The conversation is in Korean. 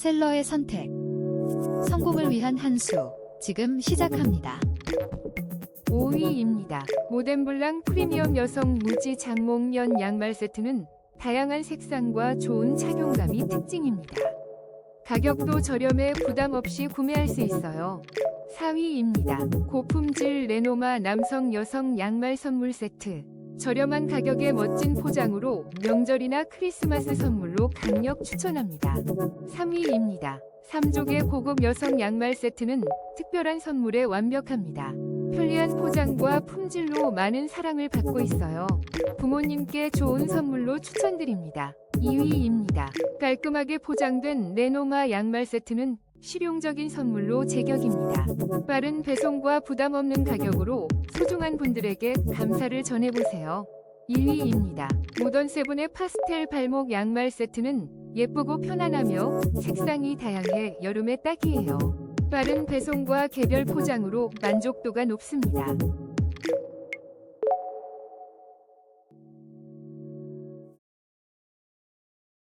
셀러의 선택. 성공을 위한 한 수. 지금 시작합니다. 5위입니다. 모덴블랑 프리미엄 여성 무지 장목련 양말 세트는 다양한 색상과 좋은 착용감이 특징입니다. 가격도 저렴해 부담 없이 구매할 수 있어요. 4위입니다. 고품질 레노마 남성 여성 양말 선물 세트. 저렴한 가격에 멋진 포장으로 명절이나 크리스마스 선물로 강력 추천합니다. 3위입니다. 3족의 고급 여성 양말 세트는 특별한 선물에 완벽합니다. 편리한 포장과 품질로 많은 사랑을 받고 있어요. 부모님께 좋은 선물로 추천드립니다. 2위입니다. 깔끔하게 포장된 레노마 양말 세트는 실용적인 선물로 제격입니다. 빠른 배송과 부담 없는 가격으로 소중한 분들에게 감사를 전해보세요. 1위입니다. 모던 세븐의 파스텔 발목 양말 세트는 예쁘고 편안하며 색상이 다양해 여름에 딱이에요. 빠른 배송과 개별 포장으로 만족도가 높습니다.